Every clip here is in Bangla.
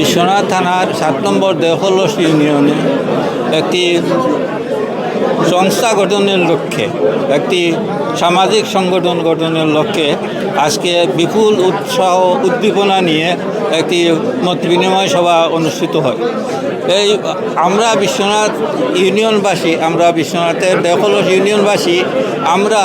বিশ্বনাথ থানার সাত নম্বর দেহলস ইউনিয়নে একটি সংস্থা গঠনের লক্ষ্যে, একটি সামাজিক সংগঠন গঠনের লক্ষ্যে আজকে বিপুল উৎসাহ উদ্দীপনা নিয়ে একটি মত বিনিময় সভা অনুষ্ঠিত হয়। এই আমরা বিশ্বনাথ ইউনিয়নবাসী, আমরা বিশ্বনাথের দেহলস ইউনিয়নবাসী, আমরা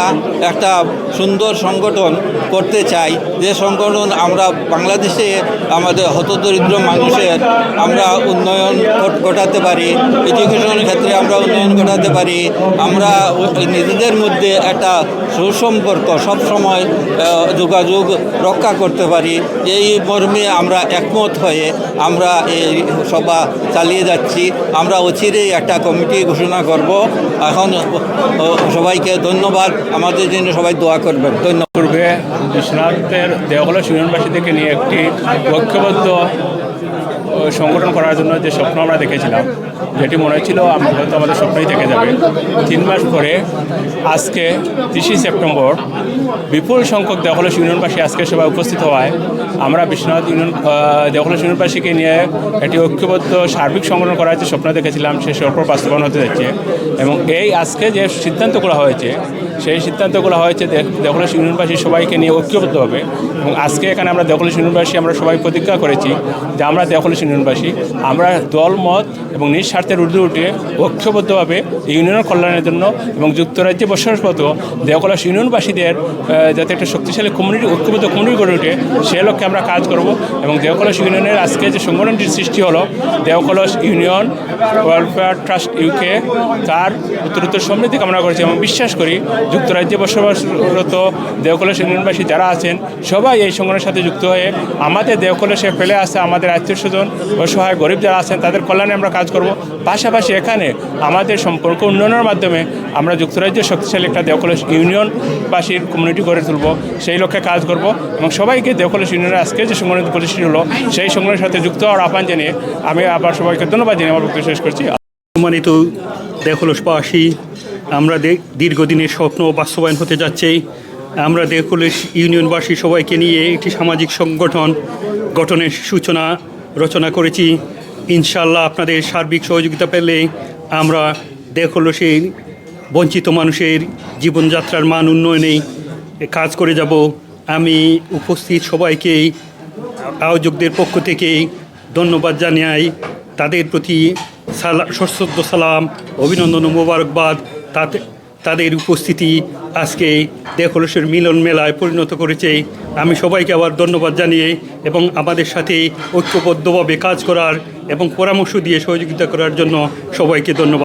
একটা সুন্দর সংগঠন করতে চাই। যে সংগঠন আমরা বাংলাদেশে আমাদের হতদরিদ্র মানুষের আমরা উন্নয়ন ঘটাতে পারি, এডুকেশনের ক্ষেত্রে আমরা উন্নয়ন ঘটাতে পারি, আমরা নিজেদের মধ্যে একটা সুসম্পর্ক সবসময় যোগাযোগ রক্ষা করতে পারি। এই মর্মে আমরা একমত হয়ে আমরা এই সভা চালিয়ে যাচ্ছি। আমরা অচিরেই একটা কমিটি ঘোষণা করব। এখন সবাইকে ধন্যবাদ। আমাদের জন্য সবাই দোয়া করবেন। ধন্যবাদ। পূর্বে বিশ্বনাথের দেওয়াল সুজনবাসী থেকে নিয়ে একটি ঐক্যবদ্ধ সংগঠন করার জন্য যে স্বপ্ন আমরা দেখেছিলাম, যেটি মনে হচ্ছিল হয়তো আমাদের স্বপ্নই থেকে যাবে। তিন মাস পরে আজকে তিরিশে সেপ্টেম্বর বিপুল সংখ্যক দেওয়ালা ইউনিয়নবাসী আজকে সবাই উপস্থিত হওয়ায় আমরা বিশ্বনাথ ইউনিয়ন দেওয়ালা ইউনিয়নবাসীকে নিয়ে একটি ঐক্যবদ্ধ সার্বিক সংগঠন করার যে স্বপ্ন দেখেছিলাম সেই স্বপ্ন বাস্তবায়ন হতে যাচ্ছে এবং এই আজকে যে সিদ্ধান্তগুলো হয়েছে, সেই সিদ্ধান্তগুলো হয়েছে দেওয়ালা ইউনিয়নবাসী সবাইকে নিয়ে ঐক্যবদ্ধ হবে এবং আজকে এখানে আমরা দেওয়ালা ইউনিয়নবাসী আমরা সবাই প্রতিজ্ঞা করেছি যে আমরা দেওয়ালা ইউনিয়নবাসী আমরা দলমত এবং নিজ স্বার্থের ঊর্ধ্বে উঠে ঐক্যবদ্ধভাবে ইউনিয়নের কল্যাণের জন্য এবং যুক্তরাজ্যে বসবাসরত দেওকলাস ইউনিয়নবাসীদের যাতে একটা শক্তিশালী কমিউনিটি ঐক্যবদ্ধ কমিউনিটি গড়ে ওঠে, সে লক্ষ্যে আমরা কাজ করব এবং দেওকলস ইউনিয়নের আজকে যে সংগঠনটির সৃষ্টি হলো, Deokalas union welfare trust UK তার উত্তরোত্তর সমৃদ্ধি কামনা করেছি এবং বিশ্বাস করি যুক্তরাজ্যে বসবাসরত দেওকলস ইউনিয়নবাসী যারা আছেন, সবাই এই সংগঠনের সাথে যুক্ত হয়ে আমাদের দেওকলসে ফেলে আসে আমাদের আত্মীয় স্বজন অসহায় গরিব যারা আছেন, তাদের কল্যাণে আমরা কাজ করব। পাশাপাশি এখানে আমাদের সম্পর্ক উন্নয়নের মাধ্যমে আমরা যুক্তরাজ্যের শক্তিশালী একটা দেওকলস ইউনিয়নবাসীর কমিউনিটি গড়ে তুলব, সেই লক্ষ্যে কাজ করব এবং সবাইকে দেওকলস ইউনিয়নের আজকে যে সংগঠন প্রতিষ্ঠিত হলো, সেই সংগঠনের সাথে যুক্ত হওয়ার আহ্বান জানিয়ে আমি আবার সবাইকে ধন্যবাদ জানিয়ে আমার বক্তব্য শেষ করছি। সম্মানিত দেহলসবাসী আমরা দীর্ঘদিনের স্বপ্ন বাস্তবায়ন হতে যাচ্ছে। আমরা দেহলস ইউনিয়নবাসী সবাইকে নিয়ে একটি সামাজিক সংগঠন গঠনের সূচনা রচনা করেছি। ইনশাল্লাহ আপনাদের সার্বিক সহযোগিতা পেলে আমরা দেহলসের বঞ্চিত মানুষের জীবনযাত্রার মান উন্নয়নে কাজ করে যাব। আমি উপস্থিত সবাইকেই আয়োজকদের পক্ষ থেকে ধন্যবাদ জানাই তাদের প্রতি সশ্রদ্ধ সালাম, অভিনন্দন ও মোবারকবাদ। তাতে, তাদের উপস্থিতি আজকে দেহলসের মিলন মেলায় পরিণত করেছে। আমি সবাইকে আবার ধন্যবাদ জানিয়ে এবং আমাদের সাথে ঐক্যবদ্ধভাবে কাজ করার এবং পরামর্শ দিয়ে সহযোগিতা করার জন্য সবাইকে ধন্যবাদ।